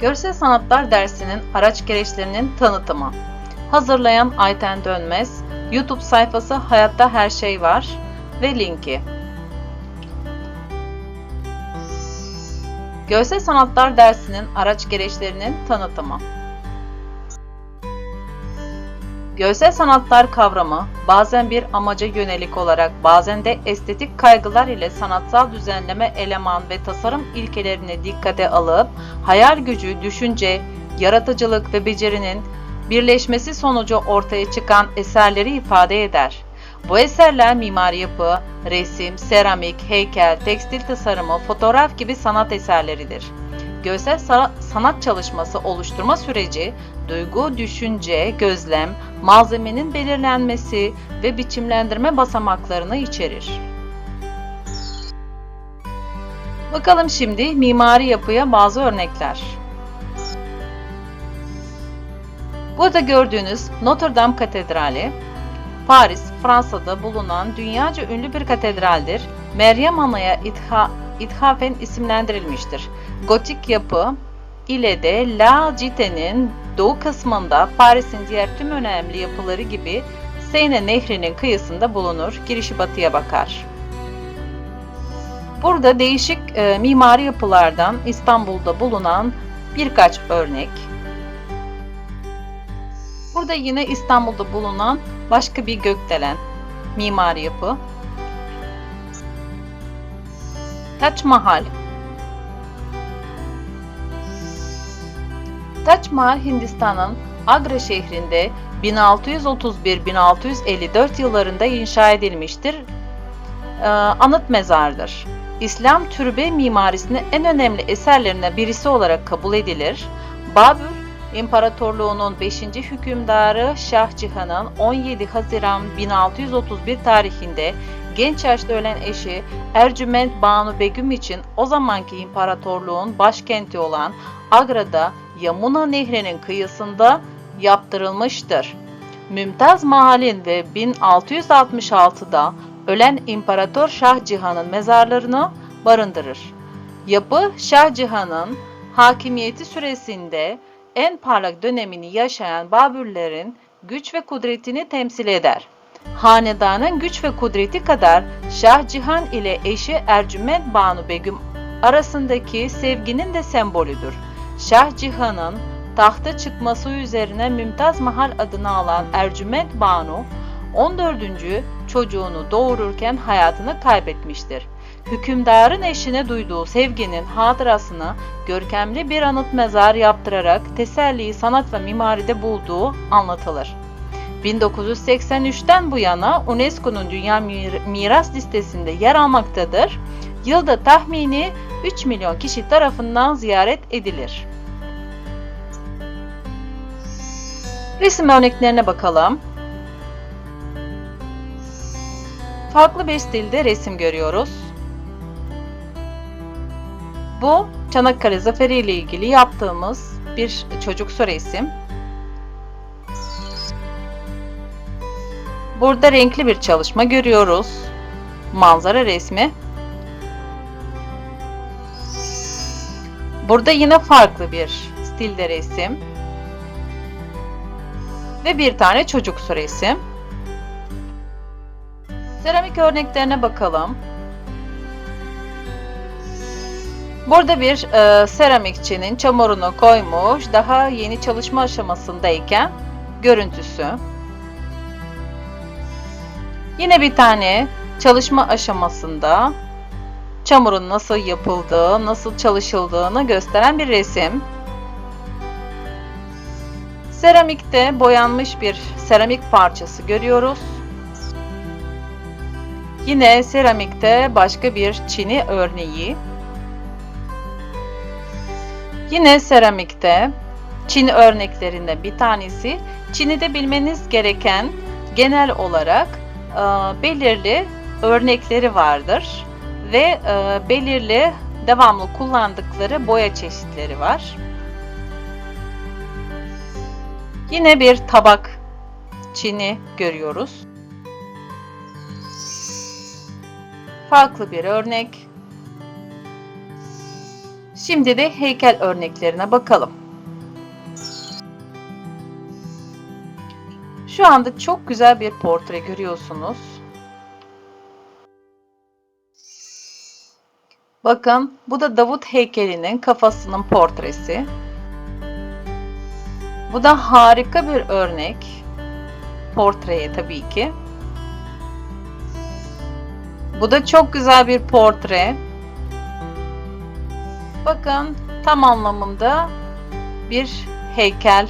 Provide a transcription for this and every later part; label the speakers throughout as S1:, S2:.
S1: Görsel Sanatlar dersinin araç gereçlerinin tanıtımı. Hazırlayan Ayten Dönmez. YouTube sayfası Hayatta Her Şey Var ve linki. Görsel Sanatlar dersinin araç gereçlerinin tanıtımı. Görsel sanatlar kavramı bazen bir amaca yönelik olarak bazen de estetik kaygılar ile sanatsal düzenleme eleman ve tasarım ilkelerini dikkate alıp hayal gücü, düşünce, yaratıcılık ve becerinin birleşmesi sonucu ortaya çıkan eserleri ifade eder. Bu eserler mimari yapı, resim, seramik, heykel, tekstil tasarımı, fotoğraf gibi sanat eserleridir. Görsel sa- sanat çalışması oluşturma süreci, duygu, düşünce, gözlem, malzemenin belirlenmesi ve biçimlendirme basamaklarını içerir. Bakalım şimdi mimari yapıya bazı örnekler. Burada gördüğünüz Notre Dame Katedrali, Paris, Fransa'da bulunan dünyaca ünlü bir katedraldir. Meryem Ana'ya itha, ithafen isimlendirilmiştir. Gotik yapı ile de La Cite'nin doğu kısmında Paris'in diğer tüm önemli yapıları gibi Seyne Nehri'nin kıyısında bulunur. Girişi batıya bakar. Burada değişik e, mimari yapılardan İstanbul'da bulunan birkaç örnek. Burada yine İstanbul'da bulunan başka bir gökdelen mimari yapı. Taç Mahal Taç Mahal Hindistan'ın Agra şehrinde 1631-1654 yıllarında inşa edilmiştir. Ee, anıt mezardır. İslam türbe mimarisinin en önemli eserlerinden birisi olarak kabul edilir. Babür İmparatorluğu'nun 5. hükümdarı Şah Cihan'ın 17 Haziran 1631 tarihinde genç yaşta ölen eşi Ercüment Banu Begüm için o zamanki imparatorluğun başkenti olan Agra'da Yamuna Nehri'nin kıyısında yaptırılmıştır. Mümtaz Mahal'in ve 1666'da ölen İmparator Şah Cihan'ın mezarlarını barındırır. Yapı Şah Cihan'ın hakimiyeti süresinde en parlak dönemini yaşayan Babürlerin güç ve kudretini temsil eder. Hanedanın güç ve kudreti kadar Şah Cihan ile eşi Ercüment Banu Begüm arasındaki sevginin de sembolüdür. Şah Cihan'ın tahta çıkması üzerine Mümtaz Mahal adını alan Ercüment Banu 14. çocuğunu doğururken hayatını kaybetmiştir. Hükümdarın eşine duyduğu sevginin hatırasını görkemli bir anıt mezar yaptırarak teselliyi sanat ve mimaride bulduğu anlatılır. 1983'ten bu yana UNESCO'nun Dünya Mir- Miras listesinde yer almaktadır. Yılda tahmini 3 milyon kişi tarafından ziyaret edilir. Resim örneklerine bakalım. Farklı bir stilde resim görüyoruz. Bu Çanakkale Zaferi ile ilgili yaptığımız bir çocuksu resim. Burada renkli bir çalışma görüyoruz. Manzara resmi. Burada yine farklı bir stilde resim. Ve bir tane çocuksu resim. Seramik örneklerine bakalım. Burada bir e, seramikçinin çamurunu koymuş, daha yeni çalışma aşamasındayken görüntüsü. Yine bir tane çalışma aşamasında çamurun nasıl yapıldığı, nasıl çalışıldığını gösteren bir resim. Seramikte boyanmış bir seramik parçası görüyoruz. Yine seramikte başka bir çini örneği. Yine seramikte Çin örneklerinden bir tanesi. Çin'de bilmeniz gereken genel olarak belirli örnekleri vardır ve e, belirli devamlı kullandıkları boya çeşitleri var. Yine bir tabak Çin'i görüyoruz. Farklı bir örnek. Şimdi de heykel örneklerine bakalım. Şu anda çok güzel bir portre görüyorsunuz. Bakın bu da Davut heykelinin kafasının portresi. Bu da harika bir örnek. Portreye tabii ki. Bu da çok güzel bir portre. Bakın tam anlamında bir heykel.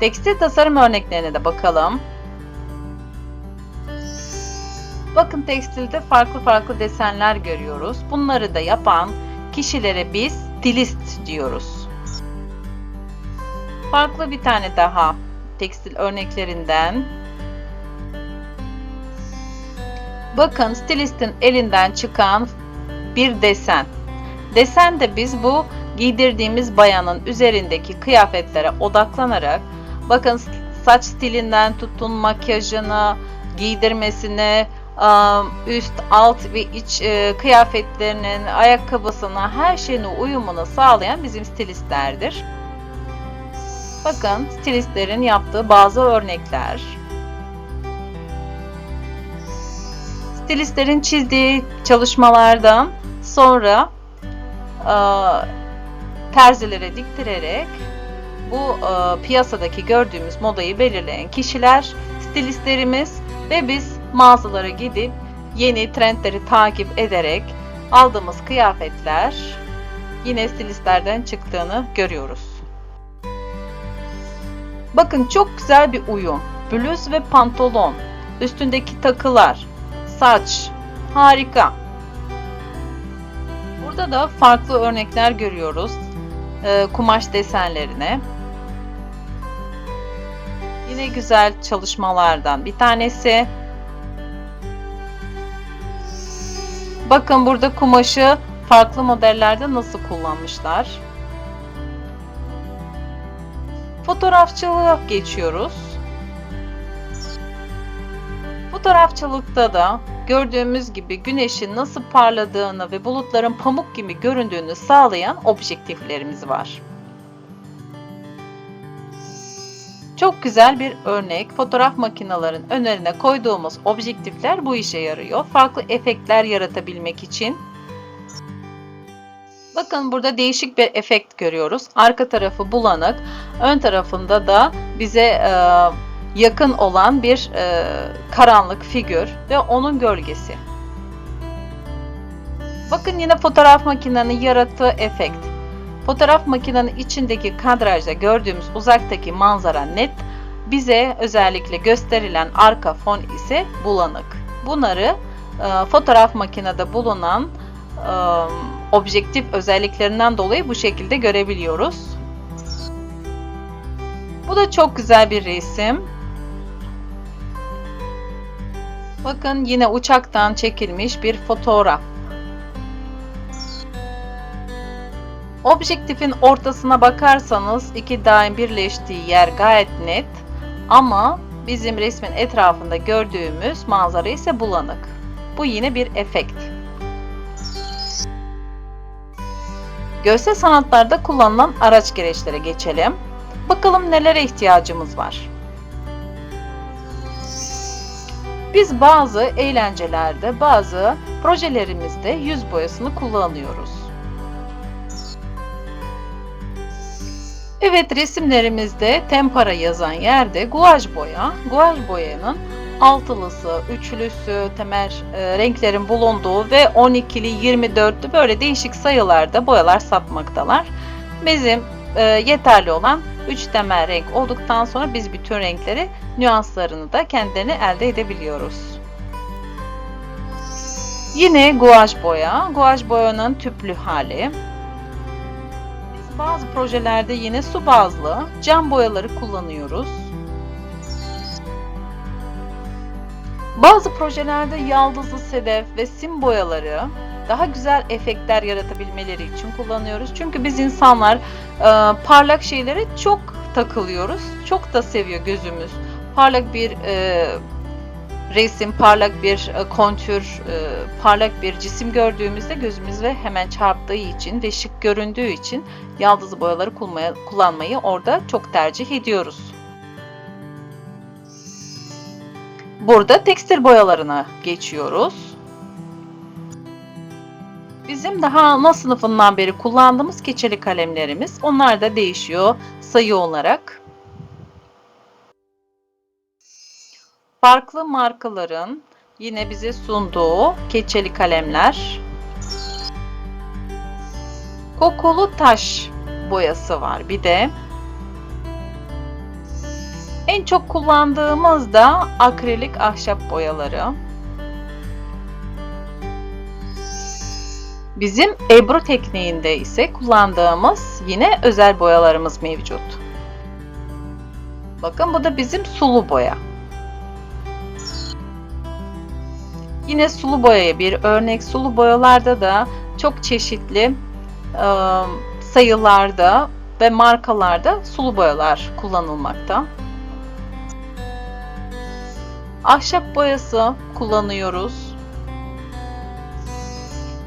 S1: Tekstil tasarım örneklerine de bakalım. Bakın tekstilde farklı farklı desenler görüyoruz. Bunları da yapan kişilere biz stilist diyoruz. Farklı bir tane daha tekstil örneklerinden. Bakın stilistin elinden çıkan bir desen. Desen de biz bu giydirdiğimiz bayanın üzerindeki kıyafetlere odaklanarak bakın saç stilinden tutun makyajını, giydirmesine, üst, alt ve iç e, kıyafetlerinin, ayakkabısına, her şeyine uyumunu sağlayan bizim stilistlerdir. Bakın stilistlerin yaptığı bazı örnekler. Stilistlerin çizdiği çalışmalardan sonra e, terzilere diktirerek bu e, piyasadaki gördüğümüz modayı belirleyen kişiler stilistlerimiz ve biz mağazalara gidip yeni trendleri takip ederek aldığımız kıyafetler yine stilistlerden çıktığını görüyoruz. Bakın çok güzel bir uyum. Bluz ve pantolon, üstündeki takılar, saç, harika. Burada da farklı örnekler görüyoruz e, kumaş desenlerine. Yine güzel çalışmalardan bir tanesi. Bakın burada kumaşı farklı modellerde nasıl kullanmışlar. Fotoğrafçılığa geçiyoruz. Fotoğrafçılıkta da gördüğümüz gibi güneşin nasıl parladığını ve bulutların pamuk gibi göründüğünü sağlayan objektiflerimiz var. Çok güzel bir örnek. Fotoğraf makinelerin önlerine koyduğumuz objektifler bu işe yarıyor. Farklı efektler yaratabilmek için. Bakın burada değişik bir efekt görüyoruz. Arka tarafı bulanık, ön tarafında da bize e, yakın olan bir e, karanlık figür ve onun gölgesi. Bakın yine fotoğraf makinenin yarattığı efekt. Fotoğraf makinenin içindeki kadrajda gördüğümüz uzaktaki manzara net, bize özellikle gösterilen arka fon ise bulanık. Bunları e, fotoğraf makinede bulunan e, objektif özelliklerinden dolayı bu şekilde görebiliyoruz. Bu da çok güzel bir resim. Bakın yine uçaktan çekilmiş bir fotoğraf. Objektifin ortasına bakarsanız iki daim birleştiği yer gayet net ama bizim resmin etrafında gördüğümüz manzara ise bulanık. Bu yine bir efekt. Görsel sanatlarda kullanılan araç gereçlere geçelim. Bakalım nelere ihtiyacımız var. Biz bazı eğlencelerde, bazı projelerimizde yüz boyasını kullanıyoruz. Evet resimlerimizde tempera yazan yerde guaj boya, guaj boyanın altılısı, üçlüsü, temel e, renklerin bulunduğu ve 12'li, 24'lü böyle değişik sayılarda boyalar satmaktalar. Bizim e, yeterli olan 3 temel renk olduktan sonra biz bütün renkleri nüanslarını da kendilerini elde edebiliyoruz. Yine guaj boya, guaj boyanın tüplü hali. Bazı projelerde yine su bazlı cam boyaları kullanıyoruz. Bazı projelerde yaldızlı sedef ve sim boyaları daha güzel efektler yaratabilmeleri için kullanıyoruz. Çünkü biz insanlar e, parlak şeylere çok takılıyoruz. Çok da seviyor gözümüz. Parlak bir e, resim, parlak bir e, kontür, e, parlak bir cisim gördüğümüzde gözümüze hemen çarptığı için ve şık göründüğü için yaldızlı boyaları kullanmayı orada çok tercih ediyoruz. Burada tekstil boyalarına geçiyoruz. Bizim daha ana sınıfından beri kullandığımız keçeli kalemlerimiz. Onlar da değişiyor sayı olarak. Farklı markaların yine bize sunduğu keçeli kalemler. Kokulu taş boyası var bir de. En çok kullandığımız da akrilik ahşap boyaları. Bizim Ebru tekniğinde ise kullandığımız yine özel boyalarımız mevcut. Bakın bu da bizim sulu boya. Yine sulu boyaya bir örnek. Sulu boyalarda da çok çeşitli e, sayılarda ve markalarda sulu boyalar kullanılmakta. Ahşap boyası kullanıyoruz.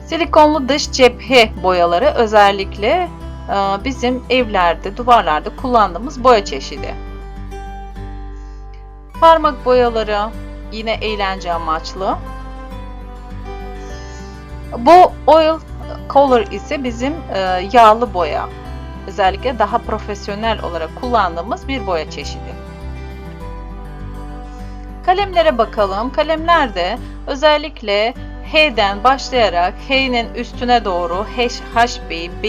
S1: Silikonlu dış cephe boyaları özellikle e, bizim evlerde, duvarlarda kullandığımız boya çeşidi. Parmak boyaları yine eğlence amaçlı. Bu oil color ise bizim e, yağlı boya. Özellikle daha profesyonel olarak kullandığımız bir boya çeşidi. Kalemlere bakalım. Kalemlerde özellikle H'den başlayarak H'nin üstüne doğru H, HB, B,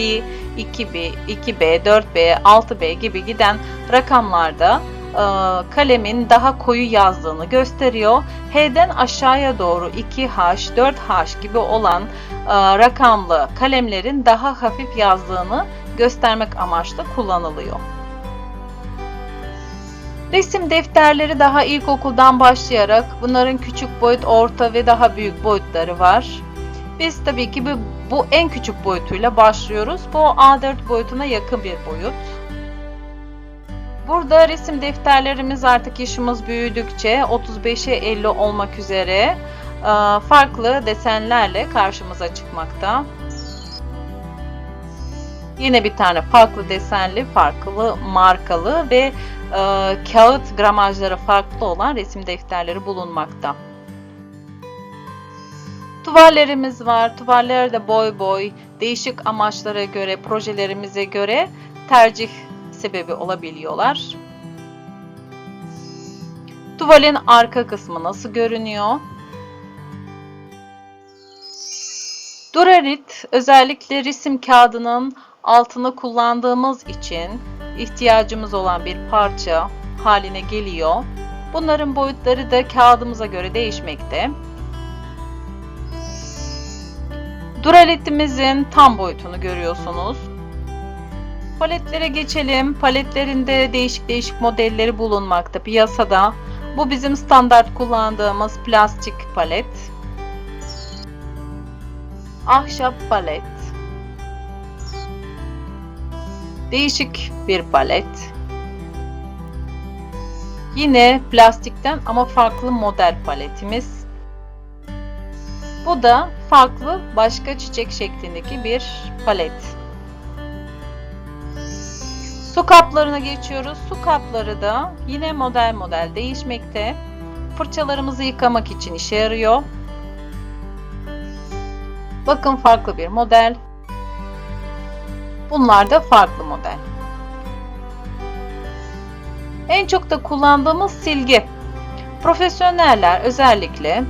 S1: 2B, 2B, 4B, 6B gibi giden rakamlarda kalemin daha koyu yazdığını gösteriyor. H'den aşağıya doğru 2H, 4H gibi olan e, rakamlı kalemlerin daha hafif yazdığını göstermek amaçlı kullanılıyor. Resim defterleri daha ilkokuldan başlayarak bunların küçük boyut, orta ve daha büyük boyutları var. Biz tabii ki bu, bu en küçük boyutuyla başlıyoruz. Bu A4 boyutuna yakın bir boyut. Burada resim defterlerimiz artık yaşımız büyüdükçe 35'e 50 olmak üzere e, farklı desenlerle karşımıza çıkmakta. Yine bir tane farklı desenli, farklı markalı ve e, kağıt gramajları farklı olan resim defterleri bulunmakta. Tuvallerimiz var. Tuvaller de boy boy, değişik amaçlara göre, projelerimize göre tercih sebebi olabiliyorlar. Tuvalin arka kısmı nasıl görünüyor? Durarit özellikle resim kağıdının altını kullandığımız için ihtiyacımız olan bir parça haline geliyor. Bunların boyutları da kağıdımıza göre değişmekte. Duraletimizin tam boyutunu görüyorsunuz. Paletlere geçelim. Paletlerinde değişik değişik modelleri bulunmakta piyasada. Bu bizim standart kullandığımız plastik palet. Ahşap palet. Değişik bir palet. Yine plastikten ama farklı model paletimiz. Bu da farklı başka çiçek şeklindeki bir palet. Su kaplarına geçiyoruz. Su kapları da yine model model değişmekte. Fırçalarımızı yıkamak için işe yarıyor. Bakın farklı bir model. Bunlar da farklı model. En çok da kullandığımız silgi. Profesyoneller özellikle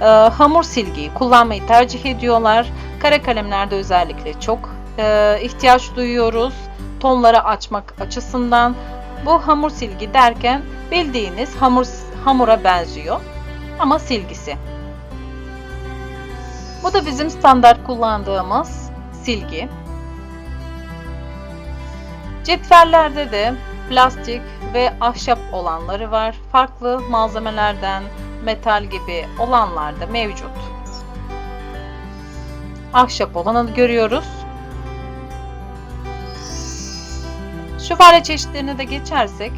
S1: e, hamur silgiyi kullanmayı tercih ediyorlar. Kara kalemlerde özellikle çok e, ihtiyaç duyuyoruz. Tonları açmak açısından. Bu hamur silgi derken bildiğiniz hamur hamura benziyor ama silgisi. Bu da bizim standart kullandığımız silgi. Cetvellerde de plastik ve ahşap olanları var. Farklı malzemelerden metal gibi olanlar da mevcut. Ahşap olanı görüyoruz. Şövalye çeşitlerine de geçersek,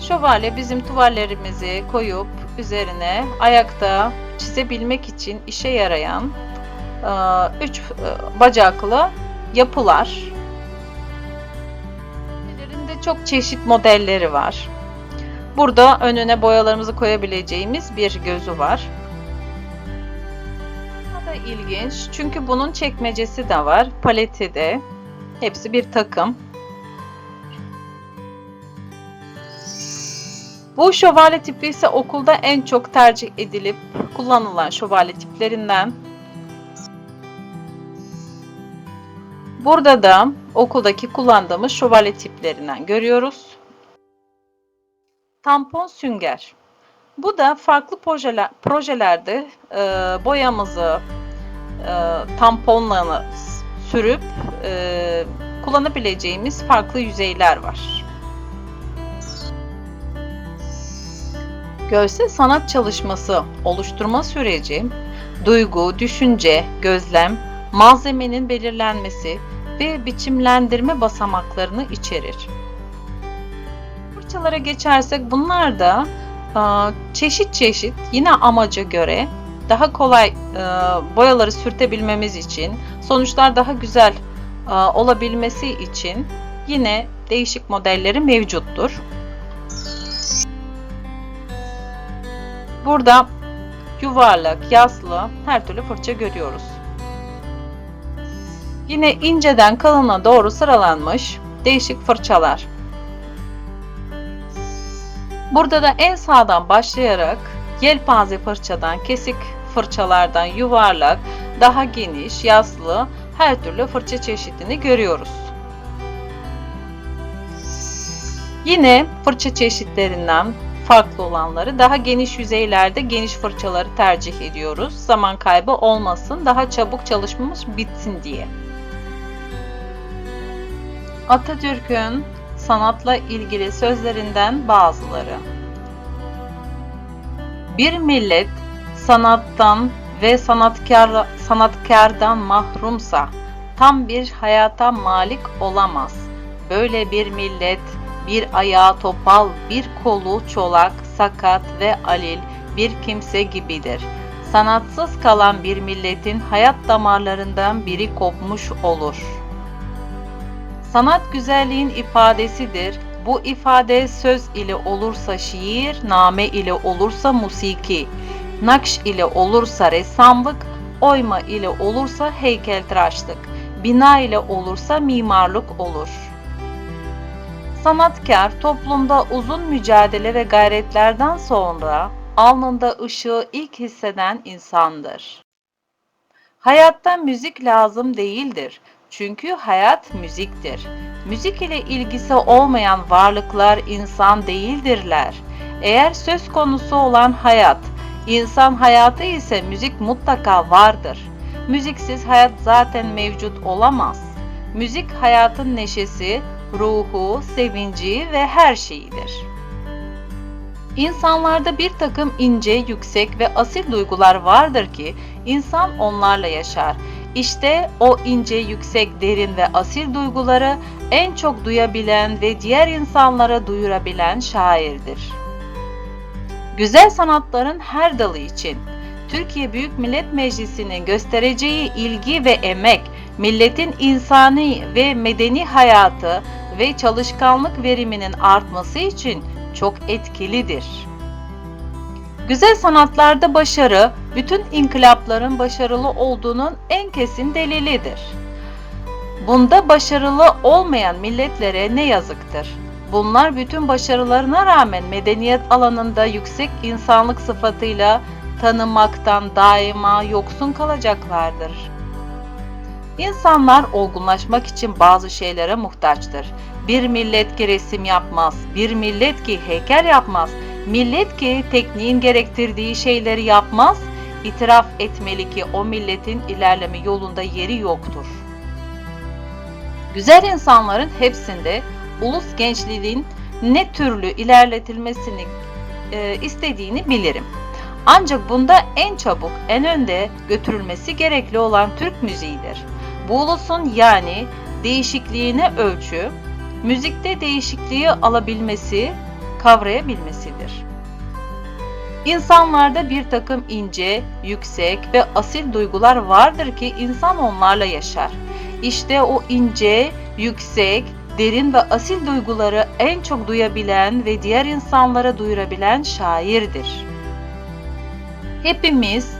S1: şövalye bizim tuvallerimizi koyup üzerine ayakta çizebilmek için işe yarayan e, üç e, bacaklı yapılar. Ellerinde çok çeşit modelleri var. Burada önüne boyalarımızı koyabileceğimiz bir gözü var. Bu da ilginç çünkü bunun çekmecesi de var, paleti de. Hepsi bir takım. Bu şövalye tipi ise okulda en çok tercih edilip kullanılan şövalye tiplerinden. Burada da okuldaki kullandığımız şövalye tiplerinden görüyoruz. Tampon sünger. Bu da farklı projeler, projelerde e, boyamızı, e, tamponlarını sürüp e, kullanabileceğimiz farklı yüzeyler var. Görsel sanat çalışması oluşturma süreci, duygu, düşünce, gözlem, malzemenin belirlenmesi ve biçimlendirme basamaklarını içerir. Fırçalara geçersek bunlar da çeşit çeşit yine amaca göre daha kolay boyaları sürtebilmemiz için, sonuçlar daha güzel olabilmesi için yine değişik modelleri mevcuttur. Burada yuvarlak, yaslı her türlü fırça görüyoruz. Yine inceden kalına doğru sıralanmış değişik fırçalar. Burada da en sağdan başlayarak yelpaze fırçadan, kesik fırçalardan yuvarlak, daha geniş, yaslı her türlü fırça çeşidini görüyoruz. Yine fırça çeşitlerinden farklı olanları daha geniş yüzeylerde geniş fırçaları tercih ediyoruz. Zaman kaybı olmasın, daha çabuk çalışmamız bitsin diye. Atatürk'ün sanatla ilgili sözlerinden bazıları. Bir millet sanattan ve sanatkar, sanatkardan mahrumsa tam bir hayata malik olamaz. Böyle bir millet bir ayağı topal, bir kolu çolak, sakat ve alil bir kimse gibidir. Sanatsız kalan bir milletin hayat damarlarından biri kopmuş olur. Sanat güzelliğin ifadesidir. Bu ifade söz ile olursa şiir, name ile olursa musiki, nakş ile olursa ressamlık, oyma ile olursa heykeltıraşlık, bina ile olursa mimarlık olur.'' Sanatkar toplumda uzun mücadele ve gayretlerden sonra alnında ışığı ilk hisseden insandır. Hayatta müzik lazım değildir. Çünkü hayat müziktir. Müzik ile ilgisi olmayan varlıklar insan değildirler. Eğer söz konusu olan hayat, insan hayatı ise müzik mutlaka vardır. Müziksiz hayat zaten mevcut olamaz. Müzik hayatın neşesi, ruhu, sevinci ve her şeyidir. İnsanlarda bir takım ince, yüksek ve asil duygular vardır ki insan onlarla yaşar. İşte o ince, yüksek, derin ve asil duyguları en çok duyabilen ve diğer insanlara duyurabilen şairdir. Güzel sanatların her dalı için Türkiye Büyük Millet Meclisi'nin göstereceği ilgi ve emek, milletin insani ve medeni hayatı ve çalışkanlık veriminin artması için çok etkilidir. Güzel sanatlarda başarı, bütün inkılapların başarılı olduğunun en kesin delilidir. Bunda başarılı olmayan milletlere ne yazıktır. Bunlar bütün başarılarına rağmen medeniyet alanında yüksek insanlık sıfatıyla tanınmaktan daima yoksun kalacaklardır. İnsanlar olgunlaşmak için bazı şeylere muhtaçtır. Bir millet ki resim yapmaz, bir millet ki heykel yapmaz, millet ki tekniğin gerektirdiği şeyleri yapmaz, itiraf etmeli ki o milletin ilerleme yolunda yeri yoktur. Güzel insanların hepsinde ulus gençliğin ne türlü ilerletilmesini e, istediğini bilirim. Ancak bunda en çabuk, en önde götürülmesi gerekli olan Türk müziğidir. Bu ulusun yani değişikliğine ölçü, müzikte değişikliği alabilmesi, kavrayabilmesidir. İnsanlarda bir takım ince, yüksek ve asil duygular vardır ki insan onlarla yaşar. İşte o ince, yüksek, derin ve asil duyguları en çok duyabilen ve diğer insanlara duyurabilen şairdir. Hepimiz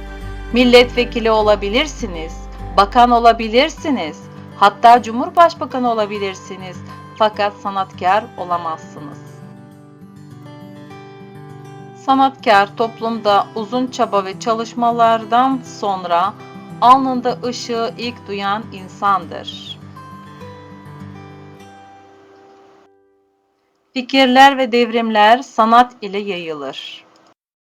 S1: milletvekili olabilirsiniz, bakan olabilirsiniz, hatta cumhurbaşkanı olabilirsiniz fakat sanatkar olamazsınız. Sanatkar toplumda uzun çaba ve çalışmalardan sonra alnında ışığı ilk duyan insandır. Fikirler ve devrimler sanat ile yayılır.